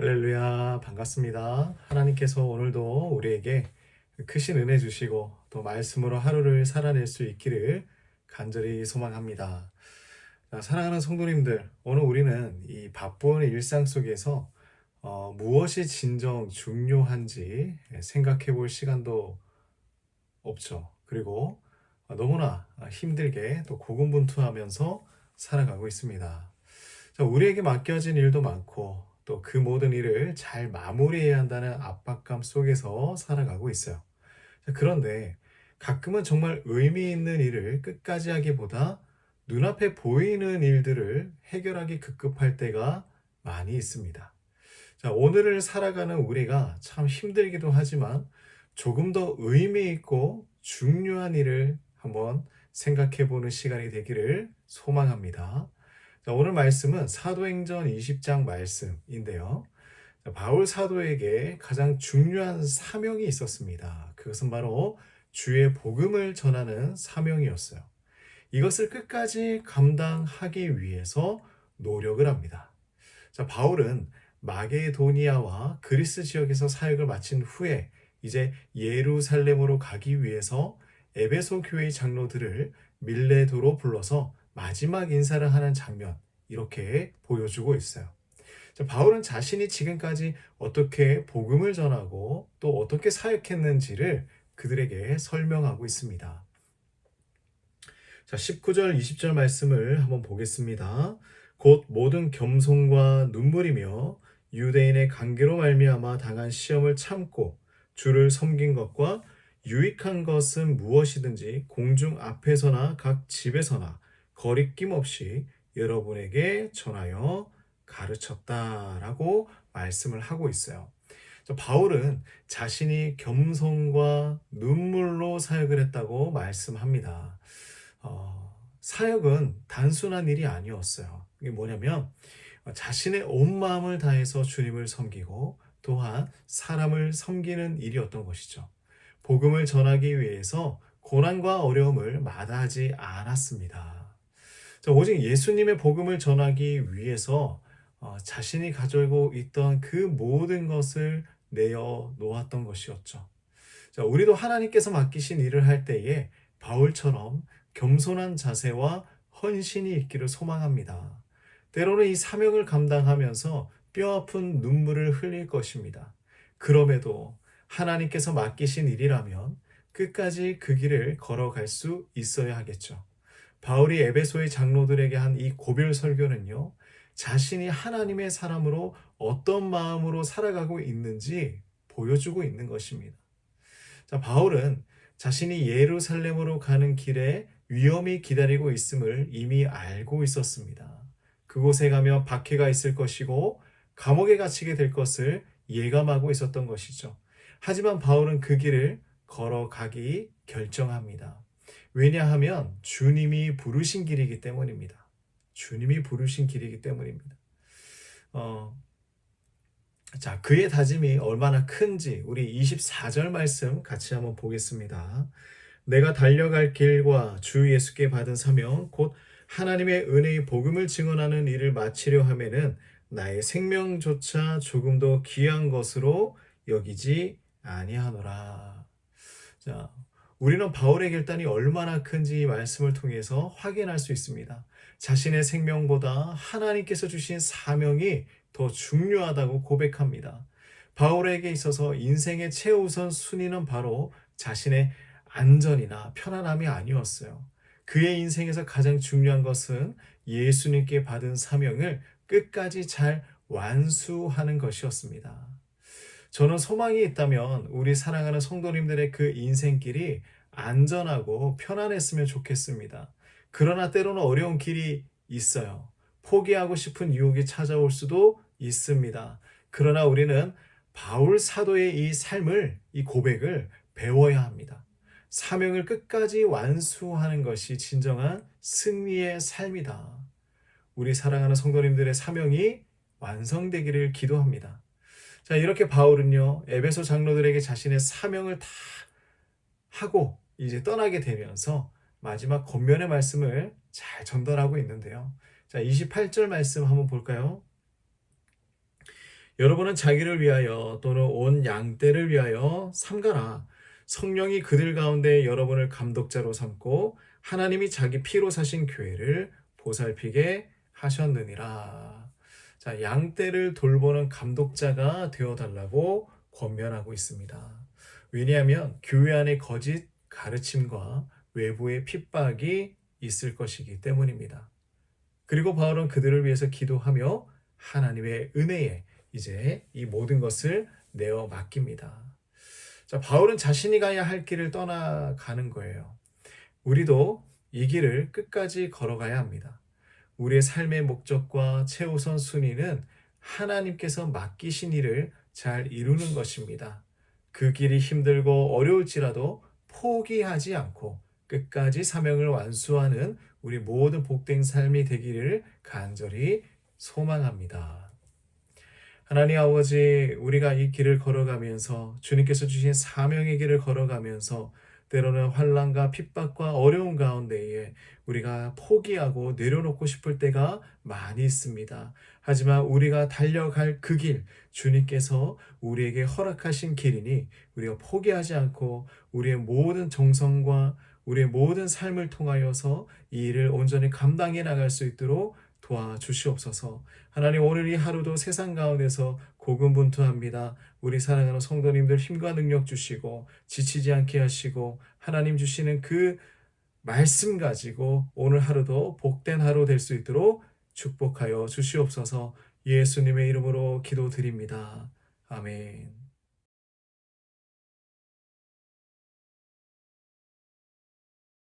할렐루야, 반갑습니다. 하나님께서 오늘도 우리에게 크신 은혜 주시고 또 말씀으로 하루를 살아낼 수 있기를 간절히 소망합니다. 자, 사랑하는 성도님들, 오늘 우리는 이 바쁜 일상 속에서 어, 무엇이 진정 중요한지 생각해 볼 시간도 없죠. 그리고 너무나 힘들게 또 고군분투하면서 살아가고 있습니다. 자, 우리에게 맡겨진 일도 많고 또 그 모든 일을 잘 마무리해야 한다는 압박감 속에서 살아가고 있어요. 자, 그런데 가끔은 정말 의미 있는 일을 끝까지 하기보다 눈앞에 보이는 일들을 해결하기 급급할 때가 많이 있습니다. 자, 오늘을 살아가는 우리가 참 힘들기도 하지만 조금 더 의미 있고 중요한 일을 한번 생각해 보는 시간이 되기를 소망합니다. 자, 오늘 말씀은 사도행전 20장 말씀인데요. 자, 바울 사도에게 가장 중요한 사명이 있었습니다. 그것은 바로 주의 복음을 전하는 사명이었어요. 이것을 끝까지 감당하기 위해서 노력을 합니다. 자, 바울은 마게도니아와 그리스 지역에서 사역을 마친 후에 이제 예루살렘으로 가기 위해서 에베소 교회의 장로들을 밀레도로 불러서 마지막 인사를 하는 장면 이렇게 보여주고 있어요. 자, 바울은 자신이 지금까지 어떻게 복음을 전하고 또 어떻게 사역했는지를 그들에게 설명하고 있습니다. 자, 19절, 20절 말씀을 한번 보겠습니다. 곧 모든 겸손과 눈물이며 유대인의 관계로 말미암아 당한 시험을 참고 주를 섬긴 것과 유익한 것은 무엇이든지 공중 앞에서나 각 집에서나 거리낌 없이 여러분에게 전하여 가르쳤다라고 말씀을 하고 있어요. 바울은 자신이 겸손과 눈물로 사역을 했다고 말씀합니다. 어, 사역은 단순한 일이 아니었어요. 이게 뭐냐면 자신의 온 마음을 다해서 주님을 섬기고 또한 사람을 섬기는 일이었던 것이죠. 복음을 전하기 위해서 고난과 어려움을 마다하지 않았습니다. 자, 오직 예수님의 복음을 전하기 위해서 어, 자신이 가지고 있던 그 모든 것을 내어 놓았던 것이었죠. 자, 우리도 하나님께서 맡기신 일을 할 때에 바울처럼 겸손한 자세와 헌신이 있기를 소망합니다. 때로는 이 사명을 감당하면서 뼈아픈 눈물을 흘릴 것입니다. 그럼에도 하나님께서 맡기신 일이라면 끝까지 그 길을 걸어갈 수 있어야 하겠죠. 바울이 에베소의 장로들에게 한 이 고별 설교는요, 자신이 하나님의 사람으로 어떤 마음으로 살아가고 있는지 보여주고 있는 것입니다. 자, 바울은 자신이 예루살렘으로 가는 길에 위험이 기다리고 있음을 이미 알고 있었습니다. 그곳에 가면 박해가 있을 것이고 감옥에 갇히게 될 것을 예감하고 있었던 것이죠. 하지만 바울은 그 길을 걸어가기 결정합니다. 왜냐하면 주님이 부르신 길이기 때문입니다. 주님이 부르신 길이기 때문입니다. 어, 자, 그의 다짐이 얼마나 큰지 우리 24절 말씀 같이 한번 보겠습니다. 내가 달려갈 길과 주 예수께 받은 사명 곧 하나님의 은혜의 복음을 증언하는 일을 마치려 하면은 나의 생명조차 조금도 귀한 것으로 여기지 아니하노라. 자, 우리는 바울의 결단이 얼마나 큰지 말씀을 통해서 확인할 수 있습니다. 자신의 생명보다 하나님께서 주신 사명이 더 중요하다고 고백합니다. 바울에게 있어서 인생의 최우선 순위는 바로 자신의 안전이나 편안함이 아니었어요. 그의 인생에서 가장 중요한 것은 예수님께 받은 사명을 끝까지 잘 완수하는 것이었습니다. 저는 소망이 있다면 우리 사랑하는 성도님들의 그 인생길이 안전하고 편안했으면 좋겠습니다. 그러나 때로는 어려운 길이 있어요. 포기하고 싶은 유혹이 찾아올 수도 있습니다. 그러나 우리는 바울 사도의 이 삶을, 이 고백을 배워야 합니다. 사명을 끝까지 완수하는 것이 진정한 승리의 삶이다. 우리 사랑하는 성도님들의 사명이 완성되기를 기도합니다. 자, 이렇게 바울은요, 에베소 장로들에게 자신의 사명을 다 하고 이제 떠나게 되면서 마지막 권면의 말씀을 잘 전달하고 있는데요. 자, 28절 말씀 한번 볼까요? 여러분은 자기를 위하여 또는 온 양떼를 위하여 삼가라. 성령이 그들 가운데 여러분을 감독자로 삼고 하나님이 자기 피로 사신 교회를 보살피게 하셨느니라. 자, 양떼를 돌보는 감독자가 되어 달라고 권면하고 있습니다. 왜냐하면 교회 안에 거짓 가르침과 외부의 핍박이 있을 것이기 때문입니다. 그리고 바울은 그들을 위해서 기도하며 하나님의 은혜에 이제 이 모든 것을 내어 맡깁니다. 자, 바울은 자신이 가야 할 길을 떠나가는 거예요. 우리도 이 길을 끝까지 걸어가야 합니다. 우리의 삶의 목적과 최우선 순위는 하나님께서 맡기신 일을 잘 이루는 것입니다. 그 길이 힘들고 어려울지라도 포기하지 않고 끝까지 사명을 완수하는 우리 모든 복된 삶이 되기를 간절히 소망합니다. 하나님 아버지, 우리가 이 길을 걸어가면서 주님께서 주신 사명의 길을 걸어가면서 때로는 환란과 핍박과 어려운 가운데에 우리가 포기하고 내려놓고 싶을 때가 많이 있습니다. 하지만 우리가 달려갈 그 길, 주님께서 우리에게 허락하신 길이니 우리가 포기하지 않고 우리의 모든 정성과 우리의 모든 삶을 통하여서 이 일을 온전히 감당해 나갈 수 있도록 도와주시옵소서. 하나님 오늘 이 하루도 세상 가운데서 고군분투합니다. 우리 사랑하는 성도님들 힘과 능력 주시고 지치지 않게 하시고 하나님 주시는 그 말씀 가지고 오늘 하루도 복된 하루 될 수 있도록 축복하여 주시옵소서. 예수님의 이름으로 기도드립니다. 아멘.